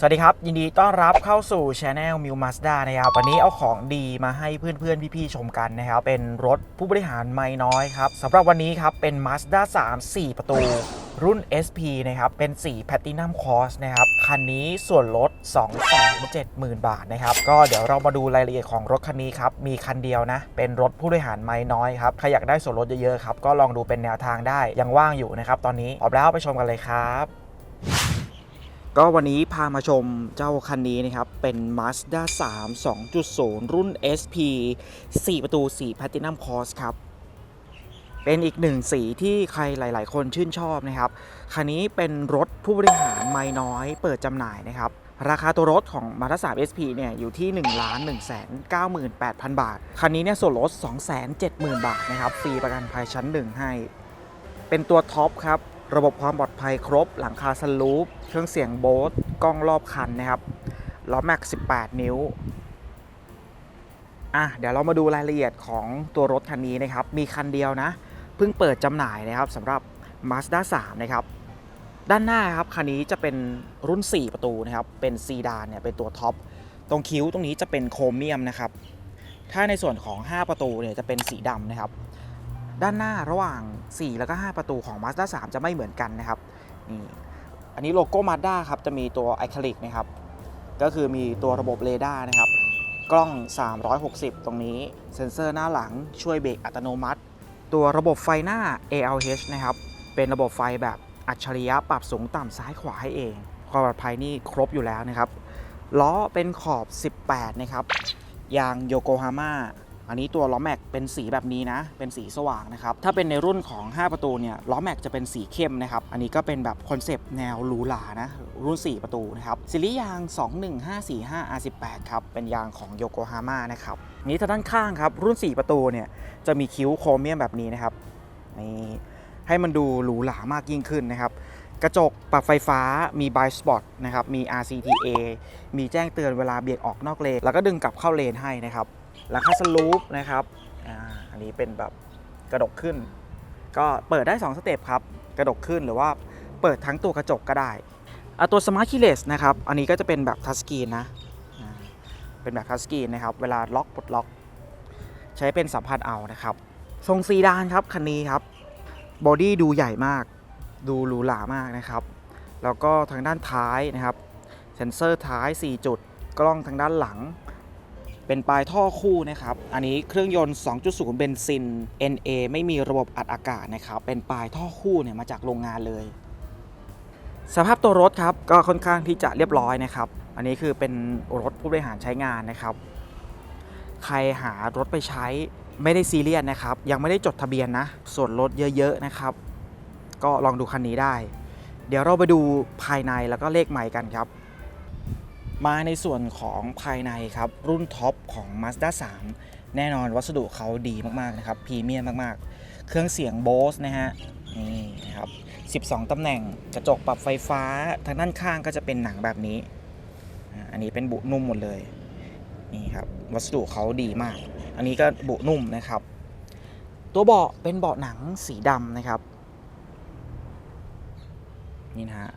สวัสดีครับ ยินดีต้อนรับเข้าสู่ช anel m i w Mazda นะครับวันนี้เอาของดีมาให้เพื่อนๆ พี่ๆ ชมกันนะครับ เป็นรถผู้บริหารไม่น้อยครับสำหรับวันนี้ครับ เป็น Mazda 3 4 ประตูรุ่น SP นะครับ เป็นสี Platinum Cross นะครับ คันนี้ส่วนลด 270,000 บาทนะครับ ก็เดี๋ยวเรามาดูรายละเอียดของรถคันนี้ครับ มีคันเดียวนะ เป็นรถผู้บริหารไม่น้อยครับ ใครอยากได้ส่วนลดเยอะๆครับ ก็ลองดูเป็นแนวทางได้ ยังว่างอยู่นะครับ ตอนนี้พร้อมแล้วไปชมกันเลยครับ ก็วันนี้พามาชมเจ้าคันนี้นะครับ เป็น Mazda 3 2.0 รุ่น SP 4 ประตูสี Platinum Cross ครับ เป็นอีกหนึ่งสีที่ใครหลาย ๆ คนชื่นชอบนะครับ คันนี้เป็นรถผู้บริหารไม่น้อยเปิดจำหน่ายนะครับ ราคาตัวรถของ Mazda 3 SP เนี่ยอยู่ที่ 1 1 9 8 0 0 0 บาท คันนี้เนี่ยส่วนลด 270,000 บาทนะครับ ฟรีประกันภัยชั้น 1 ให้ เป็นตัวท็อปครับ ระบบความปลอดภัยครบ หลังคาสลูป เครื่องเสียงโบสกล้องรอบคันนะครับ ล้อแม็ก 18 นิ้ว อะ เดี๋ยวเรามาดูรายละเอียดของตัวรถคันนี้นะครับ มีคันเดียวนะ เพิ่งเปิดจำหน่ายนะครับสำหรับ Mazda 3 นะครับ ด้านหน้าครับ คันนี้จะเป็นรุ่น 4 ประตูนะครับ เป็นซีดานเนี่ย เป็นตัวท็อป ตรงคิ้วตรงนี้จะเป็นโครเมียมนะครับ ถ้าในส่วนของ 5 ประตูเนี่ยจะเป็นสีดำนะครับ ด้านหน้าระหว่าง 4 แล้วก็ 5 ประตูของ Mazda 3 จะไม่เหมือนกันนะครับนี่อันนี้โลโก้ Mazda ครับจะมีตัวไอคลิกนะครับก็คือมีตัวระบบเรดาร์นะครับ กล้อง 360 ตรงนี้ เซ็นเซอร์หน้าหลังช่วยเบรกอัตโนมัติ ตัวระบบไฟหน้า ALH นะครับ เป็นระบบไฟแบบอัจฉริยะปรับสูงต่ำซ้ายขวาให้เอง ความปลอดภัยนี่ครบอยู่แล้วนะครับ ล้อเป็นขอบ 18 นะครับ ยางโยโกฮาม่า อันนี้ตัวล้อแม็กเป็นสีแบบนี้นะ เป็นสีสว่างนะครับ ถ้าเป็นในรุ่นของ 5 ประตูเนี่ยล้อแม็กจะเป็นสีเข้มนะครับ อันนี้ก็เป็นแบบคอนเซปต์แนวหรูหรานะ รุ่น 4 ประตูนะครับซีรีส์ยาง 21545 R18 ครับ เป็นยางของโยโกฮาม่านะครับ นี้ทางด้านข้างครับ รุ่น 4 ประตูเนี่ยจะมีคิ้วโครเมียมแบบนี้นะครับนี่ให้มันดูหรูหรามากยิ่งขึ้นนะครับ กระจกปรับไฟฟ้ามี b i Spot นะครับ มี RCTA มีแจ้งเตือนเวลาเบี่ยงออกนอกเลน แล้วก็ดึงกลับเข้าเลนให้นะครับหลังคาสลูปนะครับออันนี้เป็นแบบกระดกขึ้น ก็เปิดได้ 2 สเต็ปครับ กระดกขึ้นหรือว่าเปิดทั้งตัวกระจกก็ได้อตัว Smart Keyless นะครับ อันนี้ก็จะเป็นแบบทัชสกรีนนะ เป็นแบบทัชสกรีนนะครับ เวลาล็อกปลดล็อก ใช้เป็นสัมผัสเอานะครับ ทรงซีดานครับ คันนี้ครับ บอดี้ดูใหญ่มาก ดูหรูหรามากนะครับ แล้วก็ทางด้านท้ายนะครับ เซ็นเซอร์ท้าย 4 จุด กล้องทางด้านหลัง เป็นปลายท่อคู่นะครับ อันนี้เครื่องยนต์ 2.0 เบนซิน NA ไม่มีระบบอัดอากาศนะครับ เป็นปลายท่อคู่เนี่ยมาจากโรงงานเลย สภาพตัวรถครับก็ค่อนข้างที่จะเรียบร้อยนะครับ อันนี้คือเป็นรถผู้บริหารใช้งานนะครับ ใครหารถไปใช้ไม่ได้ซีเรียสนะครับ ยังไม่ได้จดทะเบียนนะ ส่วนลดเยอะๆนะครับ ก็ลองดูคันนี้ได้ เดี๋ยวเราไปดูภายในแล้วก็เลขใหม่กันครับ มาในส่วนของภายในครับ รุ่นท็อปของ Mazda 3 แน่นอนวัสดุเขาดีมากๆนะครับพรีเมียมมากๆ เครื่องเสียง Bose นะฮะนี่นะครับ 12 ตำแหน่งกระจกปรับไฟฟ้าทางด้านข้างก็จะเป็นหนังแบบนี้ อันนี้เป็นบุนุ่มหมดเลยนี่ครับวัสดุเขาดีมาก อันนี้ก็บุนุ่มนะครับ ตัวเบาะเป็นเบาะหนังสีดำนะครับ นี่นะฮะ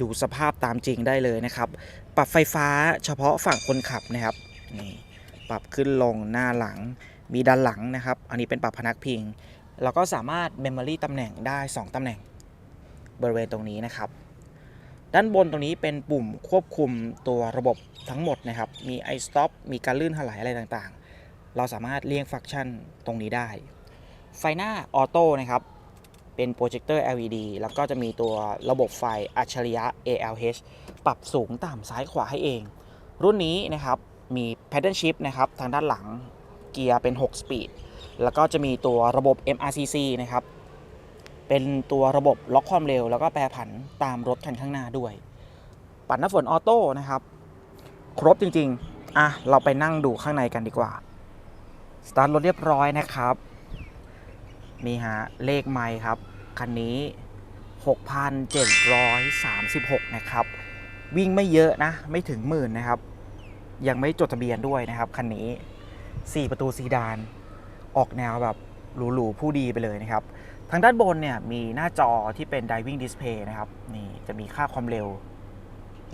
ดูสภาพตามจริงได้เลยนะครับ ปรับไฟฟ้าเฉพาะฝั่งคนขับนะครับนี่ปรับขึ้นลงหน้าหลังมีด้านหลังนะครับ อันนี้เป็นปรับพนักพิง แล้วก็สามารถเมมโมรีตำแหน่งได้ 2ตำแหน่งบริเวณตรงนี้นะครับ ด้านบนตรงนี้เป็นปุ่มควบคุมตัวระบบทั้งหมดนะครับ มี i stop มีการลื่นถลายอะไรต่างๆ เราสามารถเลี่ยงฟังก์ชันตรงนี้ได้ ไฟหน้าออโต้นะครับ เป็นโปรเจคเตอร์ LED แล้วก็จะมีตัวระบบไฟอัจฉริยะ ALH ปรับสูงต่ำซ้ายขวาให้เอง รุ่นนี้นะครับมี Paddle Shift นะครับทางด้านหลังเกียร์เป็น 6 สปีด แล้วก็จะมีตัวระบบ MRCC นะครับ เป็นตัวระบบล็อกความเร็ว แล้วก็แปรผันตามรถคันข้างหน้าด้วย ปัดน้ำฝนออโต้นะครับ ครบจริง ๆ อะ เราไปนั่งดูข้างในกันดีกว่า สตาร์ทรถเรียบร้อยนะครับ นี่ฮะ เลขไมค์ครับ คันนี้ 6,736 นะครับ วิ่งไม่เยอะนะ ไม่ถึงหมื่นนะครับ ยังไม่จดทะเบียนด้วยนะครับ คันนี้ 4 ประตูซีดาน ออกแนวแบบหรูๆ ผู้ดีไปเลยนะครับ ทางด้านบนเนี่ยมีหน้าจอที่เป็น Diving Display นะครับ นี่จะมีค่าความเร็ว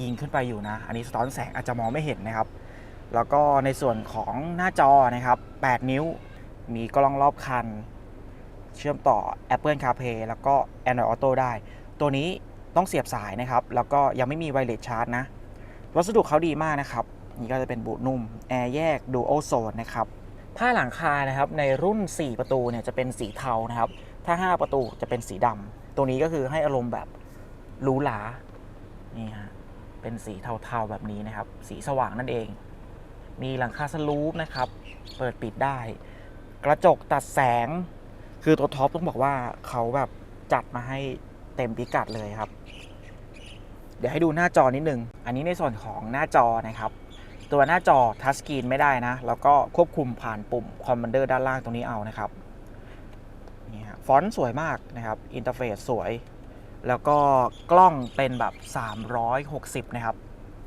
ยิงขึ้นไปอยู่นะ อันนี้สะท้อนแสงอาจจะมองไม่เห็นนะครับ แล้วก็ในส่วนของหน้าจอนะครับ 8 นิ้ว มีกล้องรอบคัน เชื่อมต่อ Apple CarPlay แล้วก็ Android Auto ได้ ตัวนี้ต้องเสียบสายนะครับ แล้วก็ยังไม่มีไวเลสชาร์จนะ วัสดุเขาดีมากนะครับ นี่ก็จะเป็นบูทนุ่ม แอร์แยก Dual Zone นะครับ ผ้าหลังคานะครับ ในรุ่น 4 ประตูเนี่ยจะเป็นสีเทานะครับ ถ้า 5 ประตูจะเป็นสีดำตัวนี้ก็คือให้อารมณ์แบบหรูหรา นี่ฮะ เป็นสีเทาๆแบบนี้นะครับ สีสว่างนั่นเอง มีหลังคาสลูปนะครับ เปิดปิดได้ กระจกตัดแสง คือตัวท็อปต้องบอกว่าเขาแบบจัดมาให้เต็มพิกัดเลยครับ เดี๋ยวให้ดูหน้าจอนิดนึง อันนี้ในส่วนของหน้าจอนะครับ ตัวหน้าจอทัชสกรีนไม่ได้นะ แล้วก็ควบคุมผ่านปุ่มคอมมานเดอร์ด้านล่างตรงนี้เอานะครับนี่ฮะฟอนต์สวยมากนะครับ อินเทอร์เฟซสวย แล้วก็กล้องเป็นแบบ 360 นะครับ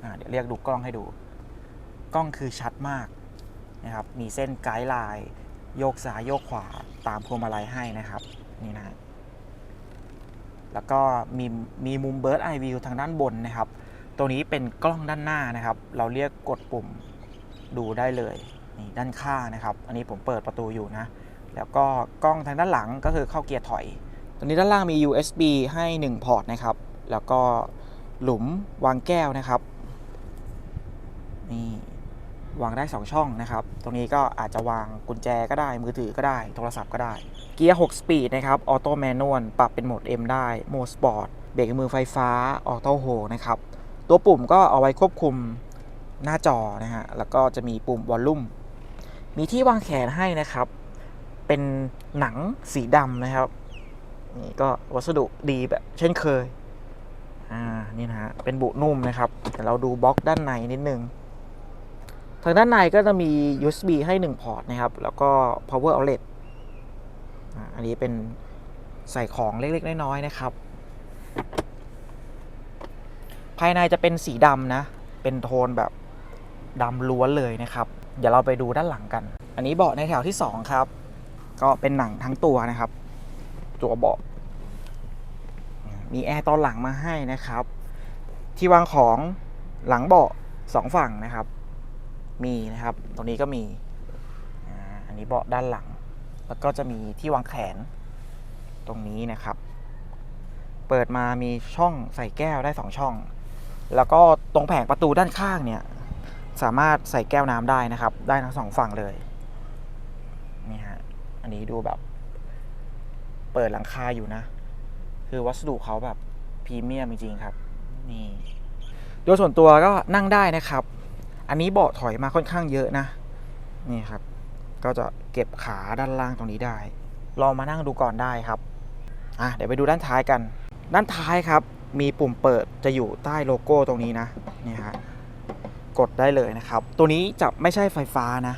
อ่าเดี๋ยวเรียกดูกล้องให้ดู กล้องคือชัดมากนะครับ มีเส้นไกด์ไลน์ โยกซ้ายโยกขวาตามพวงมาลัยให้นะครับนี่นะแล้วก็มีมีมุมเบิร์ดไอวิวทางด้านบนนะครับ ตัวนี้เป็นกล้องด้านหน้านะครับ เราเรียกกดปุ่มดูได้เลยนี่ด้านข้างนะครับ อันนี้ผมเปิดประตูอยู่นะ แล้วก็กล้องทางด้านหลังก็คือเข้าเกียร์ถอยตรงนี้ด้านล่างมี USB ให้ 1 พอร์ตนะครับ แล้วก็หลุมวางแก้วนะครับ นี่ วางได้ 2 ช่องนะครับ ตรงนี้ก็อาจจะวางกุญแจก็ได้ มือถือก็ได้ โทรศัพท์ก็ได้ เกียร์ 6 สปีดนะครับ ออโต้แมนนวล ปรับเป็นโหมด M ได้ โหมดสปอร์ต เบรกมือไฟฟ้า ออโต้โฮนะครับ ตัวปุ่มก็เอาไว้ควบคุมหน้าจอนะฮะ แล้วก็จะมีปุ่มวอลลุ่ม มีที่วางแขนให้นะครับ เป็นหนังสีดำนะครับ นี่ก็วัสดุดีแบบเช่นเคย อ่า นี่นะฮะ เป็นบุนุ่มนะครับ แต่เราดูบล็อกด้านในนิดนึง ทางด้านในก็จะมี USB ให้ 1 พอร์ตนะครับ แล้วก็ power outlet อันนี้เป็นใส่ของเล็ก ๆ น้อยๆนะครับ ภายในจะเป็นสีดำนะ เป็นโทนแบบดำล้วนเลยนะครับ เดี๋ยวเราไปดูด้านหลังกัน อันนี้เบาะในแถวที่ 2 ครับ ก็เป็นหนังทั้งตัวนะครับ ตัวเบาะ มีแอร์ตอนหลังมาให้นะครับ ที่วางของหลังเบาะสองฝั่งนะครับ มีนะครับ ตรงนี้ก็มี อันนี้เบาะด้านหลัง แล้วก็จะมีที่วางแขนตรงนี้นะครับ เปิดมามีช่องใส่แก้วได้สองช่อง แล้วก็ตรงแผงประตูด้านข้างเนี่ย สามารถใส่แก้วน้ำได้นะครับ ได้ทั้งสองฝั่งเลย นี่ฮะ อันนี้ดูแบบ เปิดหลังคาอยู่นะ คือวัสดุเขาแบบพรีเมียมจริงๆครับ นี่ โดยส่วนตัวก็นั่งได้นะครับ อันนี้เบาะถอยมาค่อนข้างเยอะนะ นี่ครับ ก็จะเก็บขาด้านล่างตรงนี้ได้ ลองมานั่งดูก่อนได้ครับ อะเดี๋ยวไปดูด้านท้ายกัน ด้านท้ายครับ มีปุ่มเปิดจะอยู่ใต้โลโก้ตรงนี้นะ นี่ฮะ กดได้เลยนะครับ ตัวนี้จะไม่ใช่ไฟฟ้านะ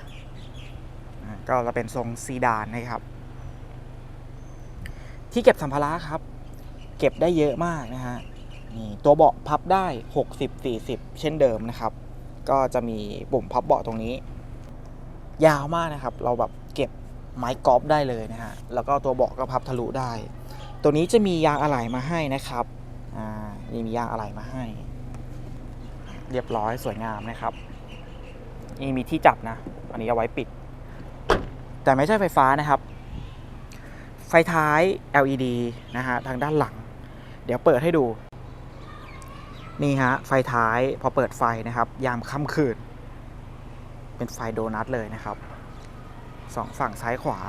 ก็จะเป็นทรงซีดานนะครับ ที่เก็บสัมภาระครับ เก็บได้เยอะมากนะฮะ นี่ตัวเบาะพับได้ 60 40 เช่นเดิมนะครับ ก็จะมีปุ่มพับเบาะตรงนี้ ยาวมากนะครับ เราแบบเก็บไม้กอล์ฟได้เลยนะฮะ แล้วก็ตัวเบาะก็พับทะลุได้ ตัวนี้จะมียางอะไหล่มาให้นะครับ อ่านี่มียางอะไหล่มาให้ เรียบร้อยสวยงามนะครับ นี่มีที่จับนะ อันนี้เอาไว้ปิด แต่ไม่ใช่ไฟฟ้านะครับ ไฟท้าย LED นะฮะทางด้านหลัง เดี๋ยวเปิดให้ดู นี่ฮะ ไฟท้ายพอเปิดไฟนะครับ ยามค่ำคืน เป็นไฟโดนัทเลยนะครับสองฝั่งซ้ายขวา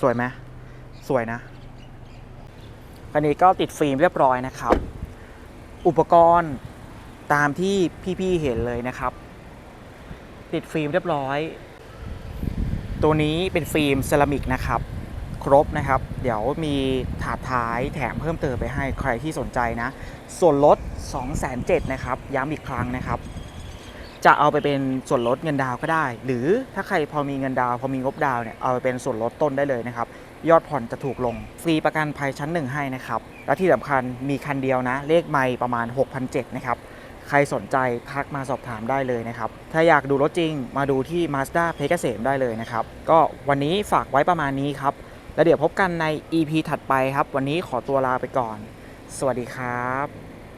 สวยไหมสวยนะอันนี้ก็ติดฟิล์มเรียบร้อยนะครับ อุปกรณ์ตามที่พี่ๆเห็นเลยนะครับ ติดฟิล์มเรียบร้อย ตัวนี้เป็นฟิล์มเซรามิกนะครับ รบนะครับ เดี๋ยวมีถาดท้ายแถมเพิ่มเติมไปให้ใครที่สนใจนะ ส่วนลด 2 7 0 0 0นะครับ ย้ำอีกครั้งนะครับ จะเอาไปเป็นส่วนลดเงินดาวก็ได้ หรือถ้าใครพอมีเงินดาว พอมีงบดาวเนี่ยเอาไปเป็นส่วนลดต้นได้เลยนะครับ ยอดผ่อนจะถูกลง ฟรีประกันภัยชั้นหนึ่งให้นะครับ และที่สำคัญมีคันเดียวนะ เลขไม่ประมาณ 6,700นะครับใครสนใจทักมาสอบถามได้เลยนะครับ ถ้าอยากดูรถจริงมาดูที่ Mazda เพชรเกษมได้เลยนะครับ ก็วันนี้ฝากไว้ประมาณนี้ครับ แล้วเดี๋ยวพบกันใน EP ถัดไปครับ วันนี้ขอตัวลาไปก่อน สวัสดีครับ